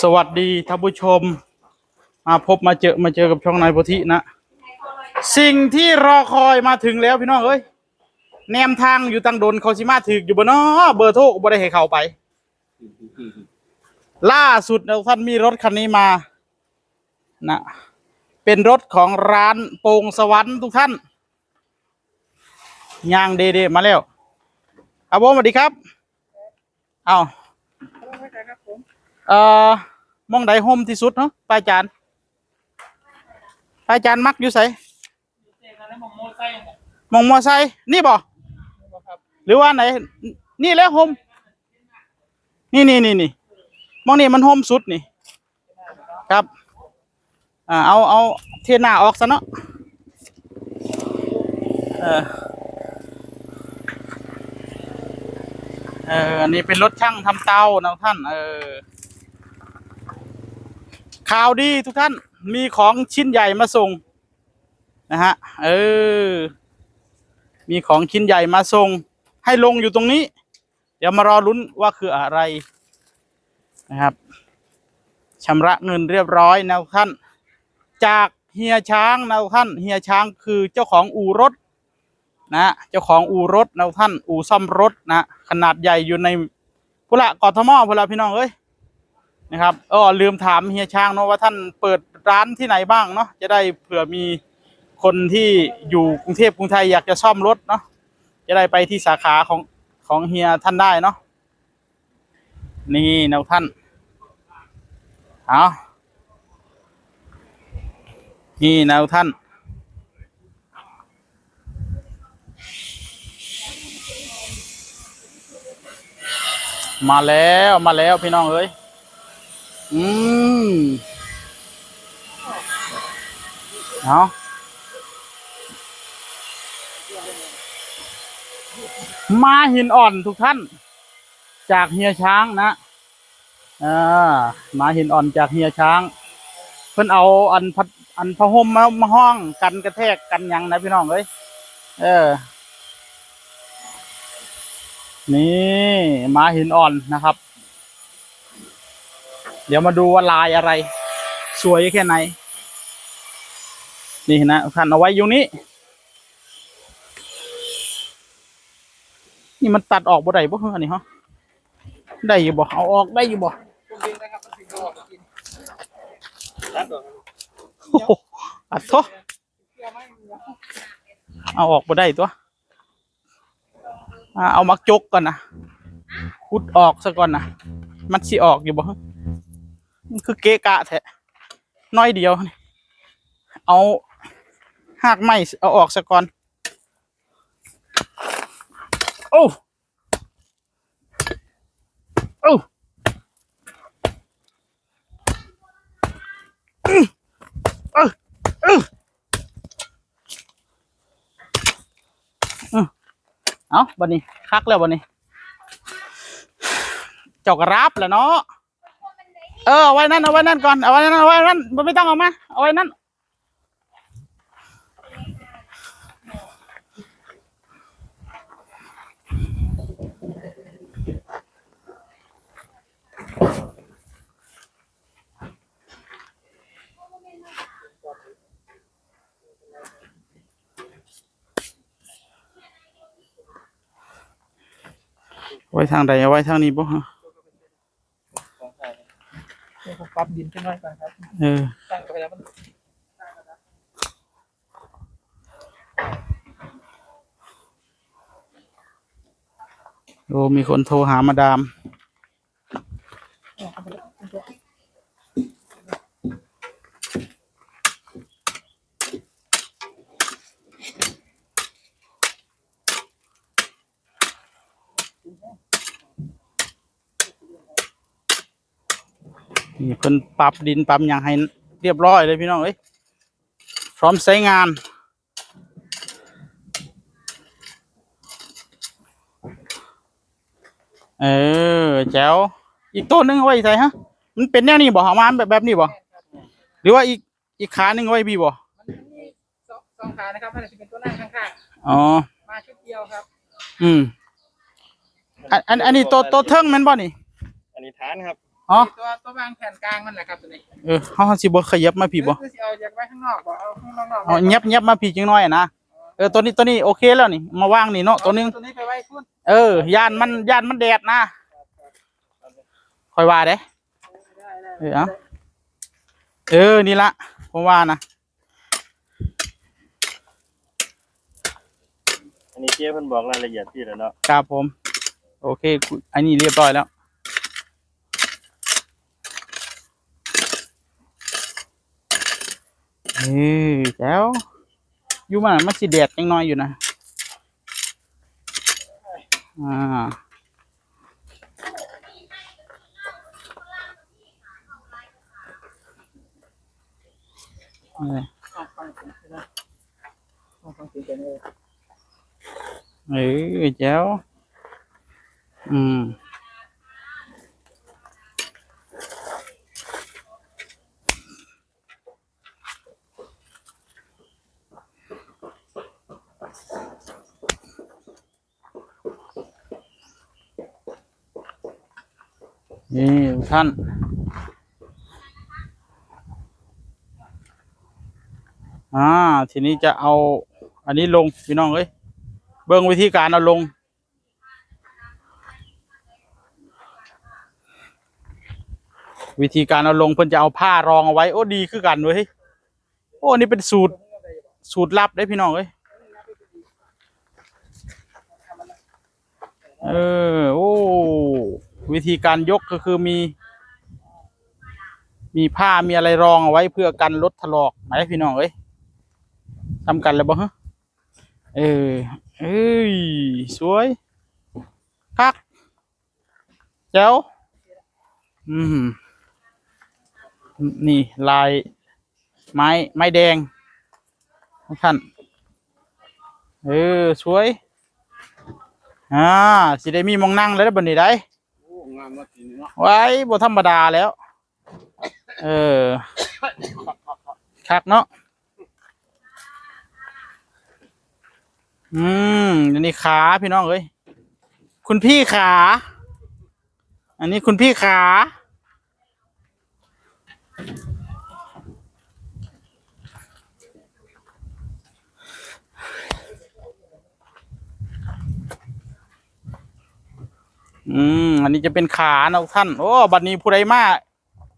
สวัสดีท่านผู้ชม มาพบมาเจอมาเจอกับช่องนายโพธินะ สิ่งที่รอคอยมาถึงแล้วพี่น้องเอ้ยแนมทางอยู่ตังโดนเขาสิมาถึกอยู่บ่เนาะเบอร์โทรก็บ่ได้ให้เขาไป ล่าสุดนะท่านมีรถคันนี้มานะเป็นรถของร้านโป่งสวรรค์ทุกท่านยางเดเดมาแล้วครับสวัสดีครับ เอา เอ่อมองใดโฮมที่สุดเนาะป้าจานป้าจานมักอยู่ไสมองมอไซค์นี่บ่หรือว่าไหน นี่แหล้วโฮมนี่นี่นี่นี่มองนี่มันโฮมสุดนี่ ครับอ่าเอาเอาเทหน้าออกซะเนาะเออเอออันนี้เป็นรถช่างทำเตานะท่าน เออ ข่าวดีทุกท่านมีของชิ้นใหญ่มาส่งนะฮะเออ มีของชิ้นใหญ่มาส่ง ให้ลงอยู่ตรงนี้ เดี๋ยวมารอลุ้นว่าคืออะไรนะครับชำระเงินเรียบร้อยนะท่าน จากเฮียช้างนะท่านเฮียช้างคือเจ้าของอู่รถนะเจ้าของอู่รถนะท่านอู่ซ่อมรถนะขนาดใหญ่อยู่ในพุระกอทมพุระพี่น้องเอ้ย นะครับอ๋อลืมถามเฮียช้างเนาะว่าท่านเปิดร้านที่ไหนบ้างเนาะจะได้เผื่อมีคนที่อยู่กรุงเทพกรุงไทยอยากจะซ่อมรถเนาะจะได้ไปที่สาขาของของเฮียท่านได้เนาะนี่นะท่านเอานี่นะท่าน มาแล้วมาแล้วพี่น้องเอ้ย อืมเอามาหินอ่อนทุกท่าน จากเฮียช้างนะอ่ามาหินอ่อนจากเฮียช้าง เพิ่นเอาอันพัดอันพะห่มมามาห้องกันกระแทกกันยังนะพี่น้องเอ้ยเออ นี่มาหินอ่อนนะครับ เดี๋ยวมาดูว่าลายอะไร สวยแค่ไหน นี่นะท่านเอาไว้อยู่นี้ นี่มันตัดออกบ่ได้บ่เฮ้อันนี้ฮะได้อยู่บ่เอาออกได้อยู่บ่โอ้โหอัดโทเอาออกบ่ได้ตัว เอามักจกก่อนนะขุดออกซะก่อนนะมันสิออกอยู่บ่ คือเกะกะแท้น้อยเดียวนี่เอาหากไม้เอาออกซะก่อน โอ้โอ้อื้อเอ้ออื้ออื้อเอาบันนี้คักแล้วบันนี้ เจ้ากระรับแหล้วเนาะ เออเอาไว้นั่นเอาไว้นั่นก่อนเอาไว้นั่นเอาไว้นั่นไม่ต้องเอามาเอาไว้นั่นไว้ทางใดเอาไว้ทางนี้บ่ฮะ ปั๊บดินขึ้นหน่อยก่อนครับเออตั้งไปแล้วมันโอ้มีคนโทรหามาดาม นี่เพิ่นปรับดินปรับอย่างให้เรียบร้อยเลยพี่น้องเอ้ยพร้อมใช้งานเออแจ๋วอีกต้นหนึงเอาไว้ใส่ฮะ มันเป็นแนวนี้บ่เอามาแบบแบบนี้บ่หรือว่าอีกอีกขาหนึงเอาไว้บีบ่มันมีสองสองขานะครับมันจะเป็นตัวนั่งข้างอ๋อๆมาชุดเดียวครับ อืมอันอันอันนี้ตัวตัวเทิงแมันบ่นี่ อันนี้ฐานครับ อ๋อตัวตัววางแผ่นกลางมันแหละครับตัวนี้เออเฮาสิบ่ขยับมาพี่บ่คือสิเอาจากไว้ข้างนอกบ่เอาข้างนอกเอาเงียบเงียบมาพี่จังน้อยอะนะเออตัวนี้ตัวนี้โอเคแล้วนี่มาวางนี่เนาะตัวหนึงตัวนี้ไปไว้คุณเออย่านมันย่านมันแดดนะคอยว่าเด้ได้ได้เออเอาเออนี่ละผมว่านะอันนี้เจ๊เพิ่นบอกรายละเอียดพี่แล้วเนาะครับผม โอเคกูอันนี้เรียบร้อยแล้ว เออแจ้วอยู่มันมันสิแดดยังน้อยอยู่นะ อ่านี่เอะเอเสียงกันเลยเออแจ้วอืม นี่ท่าน อ่า ทีนี้จะเอา อันนี้ลง พี่น้องเอ้ย เบิ่งวิธีการเอาลง วิธีการเอาลงเพิ่นจะเอาผ้ารองเอาไว้ โอ้ดีคือกันเว้ย โอ้นี่เป็นสูตร สูตรลับได้พี่น้องเอ้ย เออ วิธีการยกก็คือมี มีผ้ามีอะไรรองเอาไว้เพื่อกันรถถลอกไหนพี่น้องเอ้ยทำกันแล้วบ่ฮะเออเอ้ยสวยคักเจ้าอืมนี่ลายไม้ไม้แดงท่านเออสวยอ่าสิได้มีมองนั่งแล้วบันนี้ได้ งานมาทีนี้เนาะไว้บ่ธรรมดาแล้ว เออคักเนาะอืมอันนี้ขาพี่น้องเอ้ยคุณพี่ขา อันนี้คุณพี่ขา อืมอันนี้จะเป็นขาเนาะท่าน โอ้บัดนี้ผู้ใดมา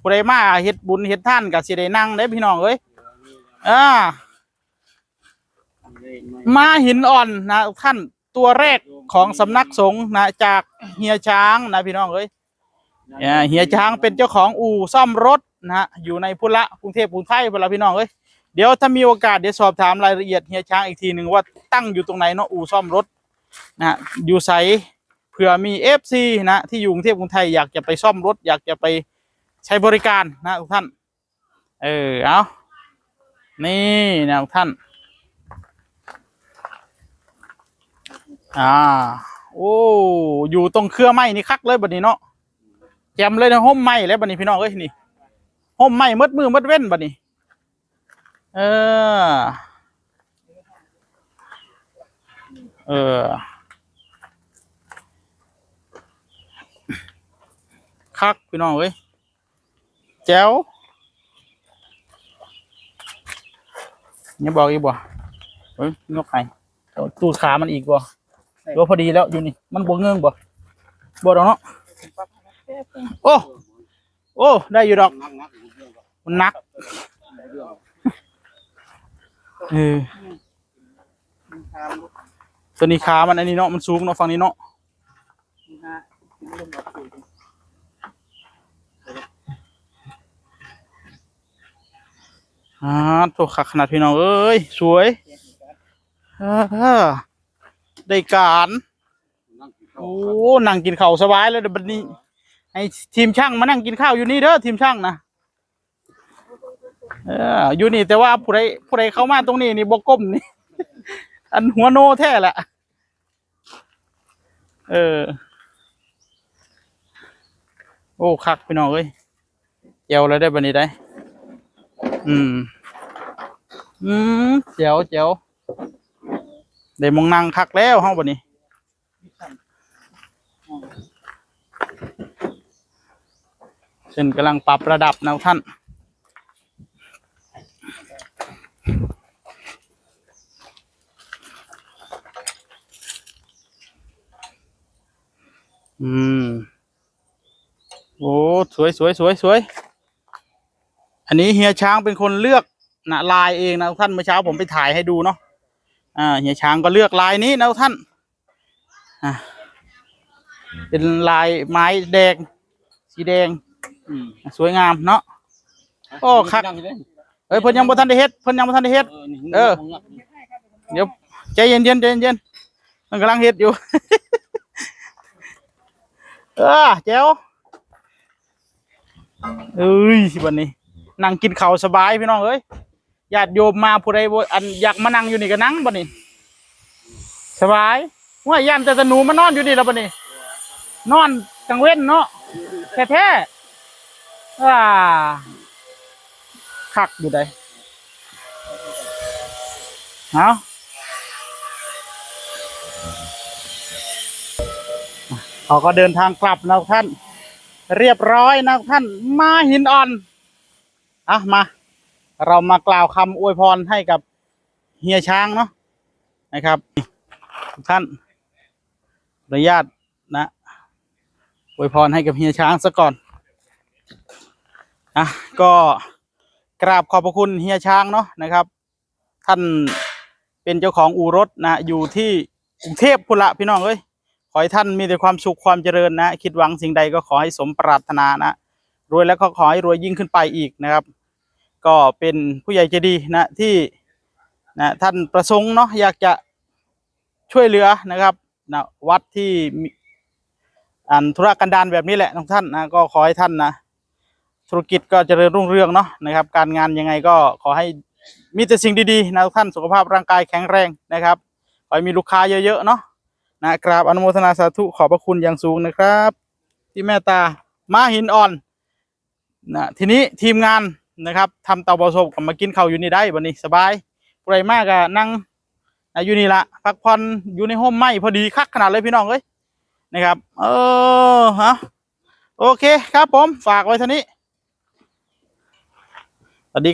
ผู้ใดมาเฮ็ดบุญเฮ็ดท่านก็สิได้นั่งได้พี่น้องเอ้ยอ่ามาหินอ่อนนะท่านตัวแรกของสำนักสงฆ์นะจากเฮียช้างนะพี่น้องเอ้ยเฮียช้างเป็นเจ้าของอู่ซ่อมรถนะฮะอยู่ในพุระกรุงเทพกรุงไทยเวลาพี่น้องเอ้ยเดี๋ยวถ้ามีโอกาสเดี๋ยวสอบถามรายละเอียดเฮียช้างอีกทีหนึ่งว่าตั้งอยู่ตรงไหนเนาะอู่ซ่อมรถนะฮะอยู่ไส เผื่อมีเอฟซีนะที่อยู่กรุงเทพกรุงไทยอยากจะไปซ่อมรถ อยากจะไปใช้บริการนะทุกท่าน เออเอานี่นะทุกท่าน อ่า โอ้อยู่ตรงเครือไม้นี่คักเลยบัดนี้เนาะแจมเลยนะห่มไม้แล้วบัดนี้พี่น้องเอ้ยนี่ห่มไม้มดมือมัดเว้นบัดนี้ เออ เออ คักพี่น้องเอ้ยแจ๋วเนี่ยบอกอีกบ่เฮ้ยยกไห้เอาตูดขามันอีกบ่หรือว่าพอดีแล้วอยู่นี่ มันบวเงื่งบ่บ่ดอกเนาะโอ้โอ้ได้อยู่ดอกมันหนักเออตัวนี้ขามันอันนี้เนาะมันสูงเนาะฝั่งนี้เนาะ อ่าโถขักขนาดพี่น้องเอ้ย สวยอได้การโอ้นั่งกินข้าวสบายเลยเดี๋ยวบัดนี้ให้ทีมช่างมานั่งกินข้าวอยู่นี่เด้อทีมช่างนะเอออยู่นี่แต่ว่าผู้ใดผู้ใดเข้ามาตรงนี้นี่บกก้มนี่ อันหัวโนแท้แหละเออ โอ้คักพี่น้องเอ้ยเยวเลยได้บัดนี้ได้ อืม อืมเจียวเจียวได้มองนั่งคักแล้วเฮาบัดนี้อเส้นกำลังปรับระดับนะท่าน อืม โอ้ สวยสวยสวยสวย อันนี้เฮียช้างเป็นคนเลือก นะลายเองนะท่านเมื่อเช้าผมไปถ่ายให้ดูเนาะอ่าเฮียช้างก็เลือกลายนี้นะท่านอ่าเป็นลายไม้แดง สีแดงอืมสวยงามเนาะโอ้คักเอ้ยเพิ่นยังบ่ทันได้เฮ็ดเพิ่นยังบ่ทันได้เฮ็ดเออเดี๋ยวใจเย็นๆใจเย็นๆมันกำลังเฮ็ดอยู่เออแจ๋วเอ้ยวันนี้นั่งกินข้าวสบายพี่น้องเอ้ย ญาติโยมมาผู้ใดบ่อันอยากมานั่งอยู่นี่ก็นั่งบัดนี้สบายว่าย่านแต่ตะหนูมานอนอยู่นี่แล้วบัดนี้นอนกลางเว้นเนาะแท้ๆอ่าคักอยู่ได้เอาเขาก็เดินทางกลับนะท่าน เรียบร้อยนะท่าน มาหินอ่อน อะ มา เรามากล่าวคำอวยพรให้กับเฮียช้างเนาะนะครับทุกท่านอนุญาตนะอวยพรให้กับเฮียช้างซะก่อนอะก็กราบขอบพระคุณเฮียช้างเนาะนะครับ ท่านเป็นเจ้าของอู่รถนะอยู่ที่กรุงเทพพุละพี่น้องเอ้ยขอให้ท่านมีแต่ความสุขความเจริญนะ คิดหวังสิ่งใดก็ขอให้สมปรารถนานะ รวยแล้วก็ขอให้รวยยิ่งขึ้นไปอีกนะครับ ก็เป็นผู้ใหญ่ใจดีนะที่นะท่านประสงค์เนาะอยากจะช่วยเหลือนะครับนะวัดที่มีอันธุรกันดารแบบนี้แหละทุกท่านนะก็ขอให้ท่านนะธุรกิจก็เจริญรุ่งเรืองเนาะนะครับ การงานยังไงก็ขอให้มีแต่สิ่งดีๆนะทุกท่านสุขภาพร่างกายแข็งแรงนะครับขอให้มีลูกค้าเยอะๆเนาะนะกราบอนุโมทนาสาธุขอบพระคุณอย่างสูงนะครับ ที่เมตตามาหินอ่อนนะทีนี้ทีมงาน นะครับทำเตาเบาศพกลับมากินข้าวอยู่นี่ได้บันนี้สบายผู้ใดมากอะนั่งอยู่นี่ละพักผ่อนอยู่ในห้องไหมพอดีคักขนาดเลยพี่น้องเอ้ยนะครับ เออฮะโอเคครับผมฝากไว้เท่านี้สวัสดีครับ